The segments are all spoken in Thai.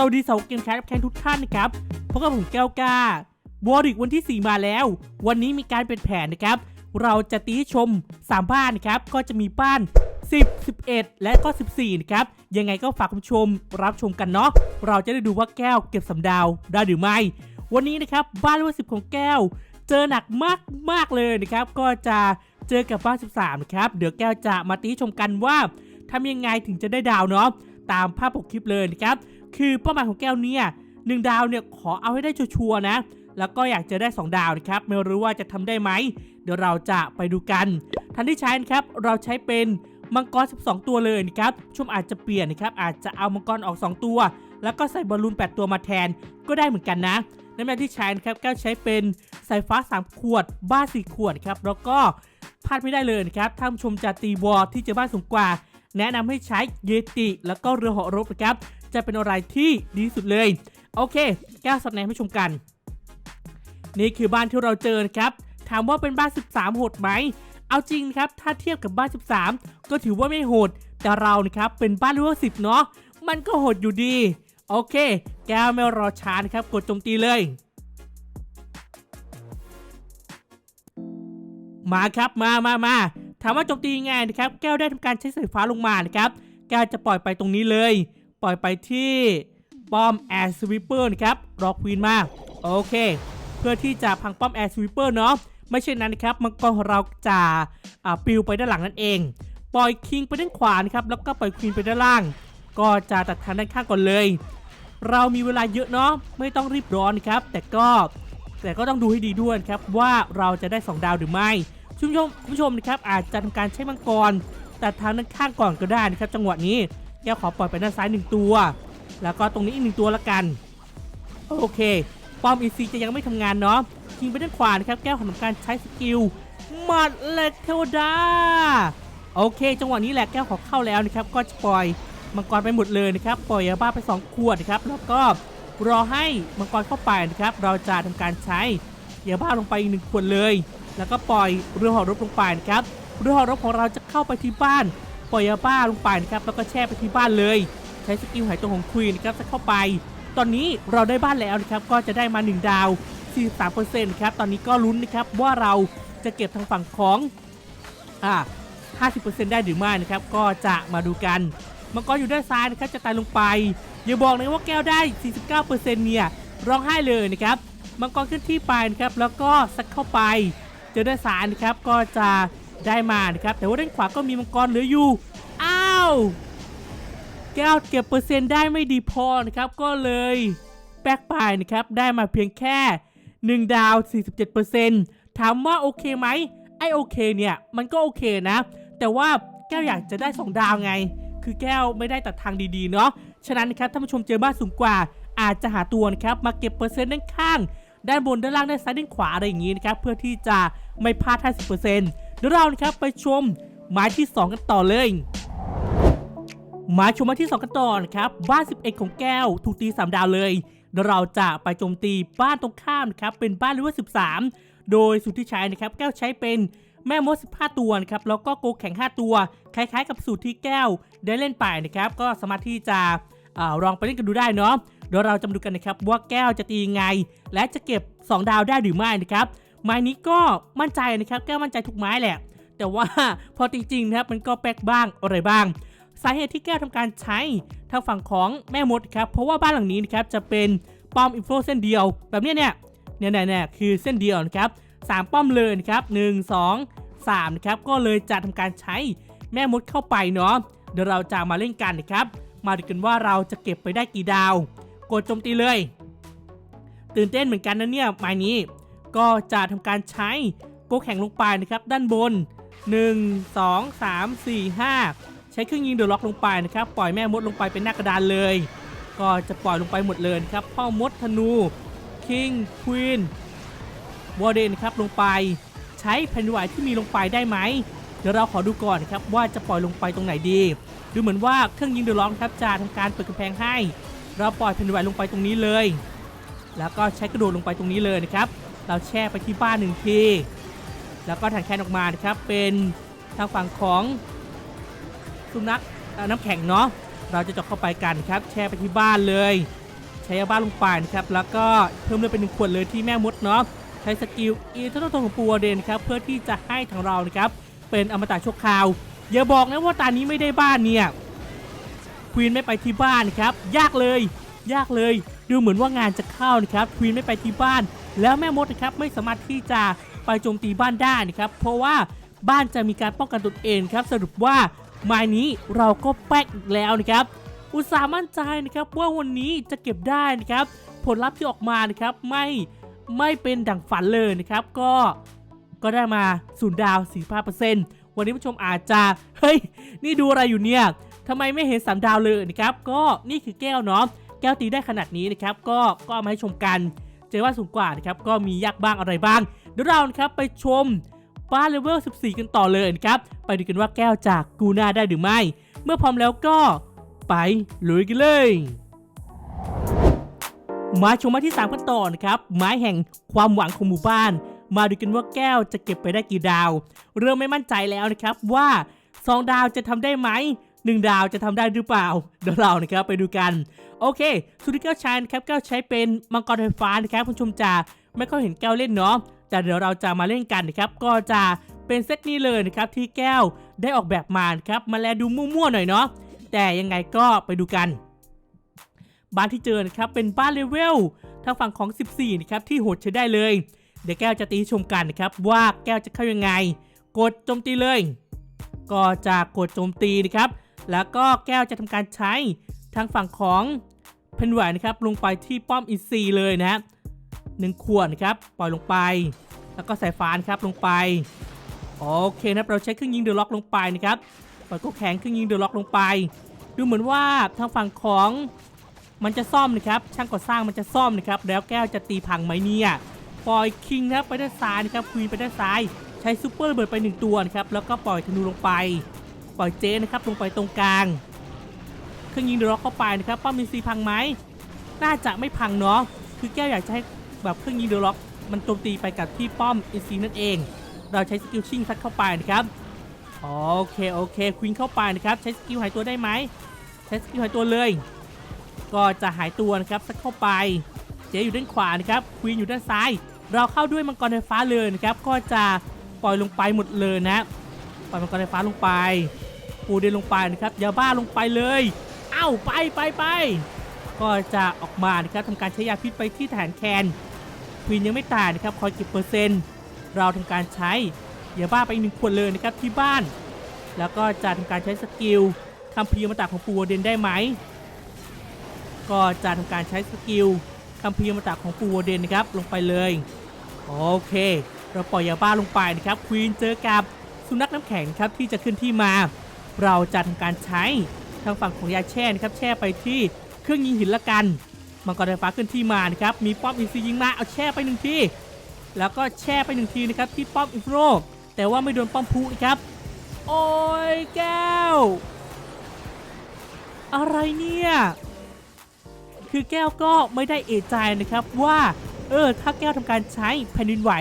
สวัสดีสาวเกมแคสแคนทุกท่านนะครับพบกับผมแก้วก้าวอริกวันที่ 4 มาแล้ว วันนี้มีการเปลี่ยนแผนนะครับ เราจะตีชม 3 บ้านนะครับ ก็จะมีบ้าน 10 11 และก็ 14 นะครับ ยังไงก็ฝากคุณชมรับชมกันเนาะ เราจะได้ดูว่าแก้วเก็บสำดาวได้หรือไม่ วันนี้นะครับบ้านเลขสิบของแก้ว เจอหนักมากมากเลยนะครับ ก็จะเจอกับบ้าน 13 นะครับ เดี๋ยวแก้วจะมาตีชมกันว่าทำยังไงถึงจะได้ดาวเนาะ ตามภาพปกคลิปเลยนะครับ คือเป้าหมายของแก้วเนี่ยหนึ่งดาวเนี่ยขอเอาให้ได้ชัวร์นะ แล้วก็อยากจะได้ 2 ดาวนะครับ ไม่รู้ว่าจะทำได้ไหม เดี๋ยวเราจะไปดูกัน ทันที่ใช้นะครับ เราใช้เป็นมังกร 12 ตัวเลยนะครับชมอาจจะเปลี่ยนนะครับ อาจจะเอามังกรออก 2 ตัว แล้วก็ใส่บอลลูน 8 ตัวมาแทน ก็ได้เหมือนกันนะในแบบที่ใช้นะครับแก้วใช้เป็นสายฟ้า 3 ขวด บ้า4ขวดครับ แล้วก็พลาดไม่ได้เลยนะครับถ้าผู้ชมจะตีวอลที่เจอบ้านสูงกว่า แนะนำให้ใช้เยติ แล้วก็เรือเหาะรบนะครับ จะเป็นอะไรที่ดีที่สุดเลย โอเค แก้วสแนให้ชมกัน นี่คือบ้านที่เราเจอครับ ถามว่าเป็นบ้าน 13 โหดไหม เอาจริงนะครับ ถ้าเทียบกับบ้าน 13 ก็ถือว่าไม่โหด แต่เรานะครับเป็นบ้านเลเวล10 เนาะ มันก็โหดอยู่ดี โอเค แก้วไม่รอช้านะครับ กดโจมตีเลย มาครับมามามาถามว่าโจมตียังไงนะครับ แก้วได้ทำการใช้สายฟ้าลงมานะครับ แก้วจะปล่อยไปตรงนี้เลย ปล่อยไปที่ป้อมแอร์สวิปเปอร์นะครับรอควีนมาโอเค เพื่อที่จะพังป้อมแอร์สวิปเปอร์เนาะไม่เช่นนั้นนะครับมังกรของเราจะอ่าปลิวไปด้านหลังนั่นเอง ปล่อยคิงไปด้านขวานะครับแล้วก็ปล่อยควีนไปด้านล่าง ก็จะตัดทางด้านข้างก่อนเลย เรามีเวลาเยอะเนาะไม่ต้องรีบร้อนครับ แต่ก็แต่ก็ต้องดูให้ดีด้วยครับว่าเราจะได้ 2 ดาวหรือไม่คุณผู้ชมคุณผู้ชมนะครับอาจจะทำการใช้มังกรแต่ทางด้านข้างก่อนก็ได้นะครับ จังหวะนี้ แก้วขอปล่อยไปด้านซ้ายหนึ่งตัว แล้วก็ตรงนี้อีกหนึ่งตัวละกัน โอเค ป้อมอีซีจะยังไม่ทำงานเนาะยิงไปด้านขวานะครับ แก้วขอทำการใช้สกิลหมัดเหล็กเทวดา โอเค จังหวะนี้แหละแก้วขอเข้าแล้วนะครับ ก็จะปล่อยมังกรไปหมดเลยนะครับ ปล่อยยาบ้าไป2ขวดนะครับ แล้วก็รอให้มังกรเข้าไปนะครับ เราจะทำการใช้ยาบ้าลงไปอีกหนึ่งขวดเลย แล้วก็ปล่อยเรือหอรบลงไปนะครับ เรือหอรบของเราจะเข้าไปที่บ้าน ปล่อยยาบ้าลงไปนะครับแล้วก็แช่ไปที่บ้านเลย ใช้สกิลหายตัวของควีนนะครับจะเข้าไป ตอนนี้เราได้บ้านแล้วนะครับก็จะได้มา 1 ดาว 43%ครับตอนนี้ก็ลุ้นนะครับว่าเราจะเก็บทางฝั่งของอ่า50%ได้หรือไม่นะครับก็จะมาดูกันมังกรอยู่ด้านซ้ายนะครับจะตายลงไปอย่าบอกนะว่าแก้วได้ 49%เนี่ยร้องไห้เลยนะครับมังกรขึ้นที่ไปนะครับแล้วก็ซัดเข้าไป เจอด้านซ้ายนะครับก็จะ ได้มานะครับแต่ว่าด้านขวาก็มีมังกรเหลืออยู่ อ้าว แก้วเก็บเปอร์เซ็นต์ได้ไม่ดีพอนะครับก็เลยแป๊กไปนะครับได้มาเพียงแค่ 1 ดาว 47%ถามว่าโอเคไหมไอโอเคเนี่ยมันก็โอเคนะ แต่ว่าแก้วอยากจะได้ 2 ดาวไง คือแก้วไม่ได้ตัดทางดีๆเนาะฉะนั้นนะครับท่านผู้ชมเจอบ้านสูงกว่า อาจจะหาตัวนะครับมาเก็บเปอร์เซ็นต์ด้านข้าง ด้านบนด้านล่างด้านซ้ายด้านขวาอะไรอย่างนี้นะครับเพื่อที่จะไม่พลาด 50% เดี๋ยวเรานะครับไปชมไม้ที่ 2 กันต่อเลยหมาชมมาที่ 2 กันต่อนะครับบ้าน 11 ของแก้วถูกตี 3 ดาวเลยเดี๋ยวเราจะไปโจมตีบ้านตรงข้ามนะครับเป็นบ้านเลเวล13 โดยสุดที่ใช้นะครับแก้วใช้เป็นแม่มด 15 ตัวนะครับแล้วก็โกแข็ง 5 ตัว คล้ายๆ กับสูตรที่แก้วได้เล่นไปนะครับก็สามารถที่จะอลองไปเล่นกันดูได้เนาะเดี๋ยวเราจะมาดูกันนะครับว่าแก้วจะตียังไง และจะเก็บ 2 ดาวได้หรือไม่นะครับ ไม้นี้ก็มั่นใจนะครับแก้วมั่นใจทุกไม้แหละ แต่ว่าพอจริงๆนะครับมันก็แป๊กบ้างอะไรบ้าง สาเหตุที่แก้วทำการใช้ทางฝั่งของแม่มดครับเพราะว่าบ้านหลังนี้นะครับจะเป็นป้อมอินโฟเส้นเดียว แบบนี้เนี่ยเนี่ยเนี่ยเนี่ยคือเส้นเดียวนะครับสามป้อมเลยนะครับหนึ่งสองสามนะครับก็เลยจะทำการใช้แม่มดเข้าไปเนาะเดี๋ยวเราจะมาเล่นกันนะครับ มาดูกันว่าเราจะเก็บไปได้กี่ดาว กดโจมตีเลย ตื่นเต้นเหมือนกันนะเนี่ยไม้นี้ ก็จะทำการใช้โกแข่งลงไปนะครับ ด้านบน 1 2 3 4 5 ใช้เครื่องยิงเดอะล็อกลงไปนะครับ ปล่อยแม่มดลงไปเป็นหน้ากระดานเลย ก็จะปล่อยลงไปหมดเลยครับพ่อมดธนูคิงควีนวอร์เดนครับลงไป ใช้แผ่นไหวที่มีลงไปได้ไหมเดี๋ยวเราขอดูก่อนครับว่าจะปล่อยลงไปตรงไหนดี ดูเหมือนว่าเครื่องยิงเดือะล็อกครับจะทำการเปิดกำแพงให้ เราปล่อยแผ่นไหวลงไปตรงนี้เลย แล้วก็ใช้กระโดดลงไปตรงนี้เลยนะครับ เราแช่ไปที่บ้านหนึ่งที แล้วก็ถังแคนออกมานะครับ เป็นทางฝั่งของสุนัขน้ำแข็งเนาะ เราจะเจาะเข้าไปกันครับ แช่ไปที่บ้านเลย ใช้ยาบ้าลงไปนะครับ แล้วก็เพิ่มเลือดเป็นหนึ่งขวดเลยที่แม่มดเนาะ ใช้สกิลอีทัตโตของปูวเดนครับ เพื่อที่จะให้ทางเรานะครับ เป็นอมตะชั่วคราว อย่าบอกนะว่าตอนนี้ไม่ได้บ้านเนี่ย ควีนไม่ไปที่บ้านครับ ยากเลย ยากเลย ดูเหมือนว่างานจะเข้านะครับ ควีนไม่ไปที่บ้าน แล้วแม่มดนะครับไม่สามารถที่จะไปโจมตีบ้านได้นะครับเพราะว่าบ้านจะมีการป้องกันตนเองครับสรุปว่าไม้นี้เราก็แป๊กอีกแล้วนะครับ อุตส่าห์มั่นใจนะครับว่าวันนี้จะเก็บได้นะครับ ผลลัพธ์ที่ออกมานะครับไม่ไม่เป็นดังฝันเลยนะครับ ก็ก็ได้มาศูนย์ดาว 45%วันนี้ผู้ชมอาจจะเฮ้ยนี่ดูอะไรอยู่เนี่ยทำไมไม่เห็นสามดาวเลยนะครับ ก็นี่คือแก้วเนาะแก้วตีได้ขนาดนี้นะครับ ก็ก็เอามาให้ชมกัน เจอว่าสูงกว่านะครับก็มียากบ้างอะไรบ้าง เดี๋ยวเรานะครับไปชมบ้านเลเวล 14 กันต่อเลยนะครับไปดูกันว่าแก้วจากกูน่าได้หรือไม่ เมื่อพร้อมแล้วก็ไปลุยกันเลยมาชมม้ที่3กันต่อนะครับไม้แห่งความหวังของหมู่บ้าน มาดูกันว่าแก้วจะเก็บไปได้กี่ดาว เริ่มไม่มั่นใจแล้วนะครับว่า 2 ดาวจะทำได้ไหม 1 ดาวจะทำได้หรือเปล่า เดี๋ยวเรานะครับไปดูกันโอเคสุดที่แก้วใช้นะครับแก้วใช้เป็นมังกรไฟฟ้านะครับคุณชมจะไม่ค่อยเห็นแก้วเล่นเนาะแต่เดี๋ยวเราจะมาเล่นกันนะครับก็จะเป็นเซตนี้เลยนะครับที่แก้วได้ออกแบบมานะครับมาแลดูมั่วๆหน่อยเนาะแต่ยังไงก็ไปดูกัน บ้านที่เจอนะครับเป็นบ้านเลเวลทางฝั่งของ 14นะครับที่โหดใช้ได้เลย เดี๋ยวแก้วจะตีชมกันนะครับว่าแก้วจะเข้ายังไง กดโจมตีเลย ก็จะกดโจมตีนะครับ แล้วก็แก้วจะทำการใช้ทางฝั่งของเพนไหวนะครับลงไปที่ป้อมอินซีเลยนะฮะหนึ่งขวดนะครับปล่อยลงไป แล้วก็ใส่ฟ้านครับลงไปโอเคนะครับเราใช้เครื่องยิงเดอล็อกลงไปนะครับปล่อยก็แข็งเครื่องยิงเดอล็อกลงไป ดูเหมือนว่าทางฝั่งของมันจะซ่อมนะครับช่างก่อสร้างมันจะซ่อมนะครับแล้วแก้วจะตีพังไหมเนี่ยปล่อยคิงนะครับไปด้านซ้ายนะครับควีนไปด้านซ้าย ใช้ซูเปอร์เบิร์ดไปหนึ่งตัวนะครับแล้วก็ปล่อยธนูลงไป ปล่อยเจนะครับลงไปตรงกลาง เครื่องยิงเดร็อกเข้าไปนะครับป้อมมีซีพังไหมน่าจะไม่พังเนาะคือแก้วอยากจะให้แบบเครื่องยิงเดอะล็อก มันโจมตีไปกับที่ป้อมอินซีนั่นเอง เราใช้สกิลชิ่งซัดเข้าไปนะครับโอเคโอเคควีนเข้าไปนะครับใช้สกิลหายตัวได้ไหมใช้สกิลหายตัวเลย ก็จะหายตัวนะครับสักเข้าไปเจอยู่ด้านขวานะครับควีนอยู่ด้านซ้าย เราเข้าด้วยมังกรไฟฟ้าเลยนะครับ ก็จะปล่อยลงไปหมดเลยนะ ปล่อยมังกรไฟฟ้าลงไป ปูเดินลงไปนะครับยาบ้าลงไปเลย เอ้าไปไปไปก็จะออกมานะครับทำการใช้ยาพิษไปที่ฐานแคนควีนยังไม่ตายนะครับคอยเก็บเปอร์เซ็นต์เราทำการใช้ยาบ้าไปอีกหนึ่งขวดเลยนะครับที่บ้าน แล้วก็จะทำการใช้สกิลคัมภีร์อมตะของปูเดนได้ไหมก็จะทำการใช้สกิลคัมภีร์อมตะของปูเดนนะครับลงไปเลยโอเค เราปล่อยยาบ้าลงไปนะครับควีนเจอกับสุนัขน้ำแข็งครับที่จะขึ้นที่มา เราจะทำการใช้ทางฝั่งของยาแช่นะครับแช่ไปที่เครื่องยิงหินละกัน มังกรไฟฟ้าขึ้นที่มานะครับมีป้อมอินซียิงมาเอาแช่ไปหนึ่งทีแล้วก็แช่ไปหนึ่งทีนะครับที่ป้อมอินโรแต่ว่าไม่โดนป้อมพุนะครับ โอ้ยแก้ว อะไรเนี่ยคือแก้วก็ไม่ได้เอะใจนะครับว่าเออถ้าแก้วทำการใช้แผ่นดินไหว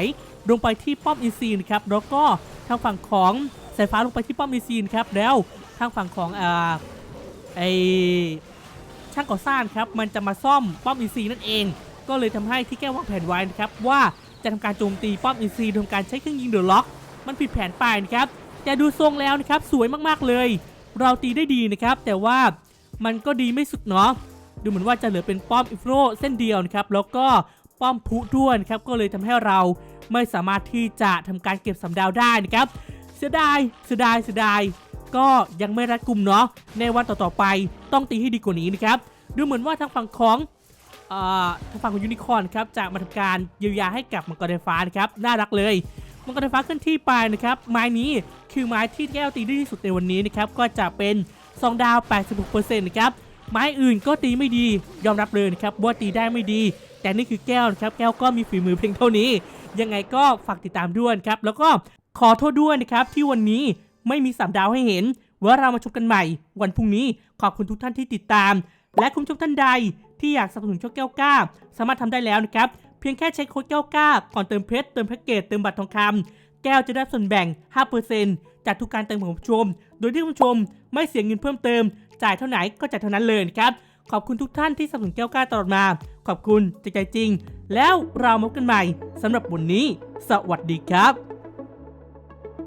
ลงไปที่ป้อมอินซีนะครับแล้วก็ทางฝั่งของ สายฟ้าลงไปที่ป้อมอินซีนครับแล้วทางฝั่งของอ่าไอช่างก่อสร้างครับมันจะมาซ่อมป้อมอินซีนั่นเอง ก็เลยทำให้ที่แก้ววางแผนไว้นะครับว่าจะทำการโจมตีป้อมอินซีโดยทำการใช้เครื่องยิงเดอะล็อก มันผิดแผนไปนะครับแต่ดูทรงแล้วนะครับสวยมากๆเลย เราตีได้ดีนะครับแต่ว่ามันก็ดีไม่สุดเนาะดูเหมือนว่าจะเหลือเป็นป้อมอิฟโรเส้นเดียวนะครับแล้วก็ป้อมพุด้วยนะครับก็เลยทำให้เราไม่สามารถที่จะทำการเก็บสำดาวได้นะครับ เสียดาย เสียดาย เสียดาย ก็ยังไม่รัดกลุ่มเนาะ ในวันต่อๆไปต้องตีให้ดีกว่านี้นะครับ ดูเหมือนว่าทางฝั่งของเอ่อทางฝั่งของยูนิคอร์นครับจะมาทำการเยียวยาให้กับมังกรไฟฟ้านะครับ น่ารักเลย มังกรไฟฟ้าเคลื่อนที่ไปนะครับ ไม้นี้คือไม้ที่แก้วตีได้ที่สุดในวันนี้นะครับ ก็จะเป็น2ดาว 86%นะครับ ไม้อื่นก็ตีไม่ดี ยอมรับเลยนะครับว่าตีได้ไม่ดี แต่นี่คือแก้วนะครับ แก้วก็มีฝีมือเพียงเท่านี้ ยังไงก็ฝากติดตามด้วยนะครับ แล้วก็ ขอโทษด้วยนะครับที่วันนี้ไม่มีสามดาวให้เห็นว่าเรามาชมกันใหม่ วันพรุ่งนี้ขอบคุณทุกท่านที่ติดตาม และคุณผู้ชมท่านใดที่อยากสนับสนุนช่องแก้วกล้า สามารถทำได้แล้วนะครับ เพียงแค่ใช้โค้ดแก้วกล้า ก่อนเติมเพชรเติมแพ็กเกจเติมบัตรทองคำแก้วจะได้ส่วนแบ่ง 5%จากทุกการเติมของผู้ชม โดยที่ผู้ชมไม่เสียเงินเพิ่มเติม จ่ายเท่าไหนก็จ่ายเท่านั้นเลยนะครับ ขอบคุณทุกท่านที่สนับสนุนแก้วกล้าตลอดมา ขอบคุณจากใจจริง แล้วเรามาพบกันใหม่สำหรับวันนี้ สวัสดีครับ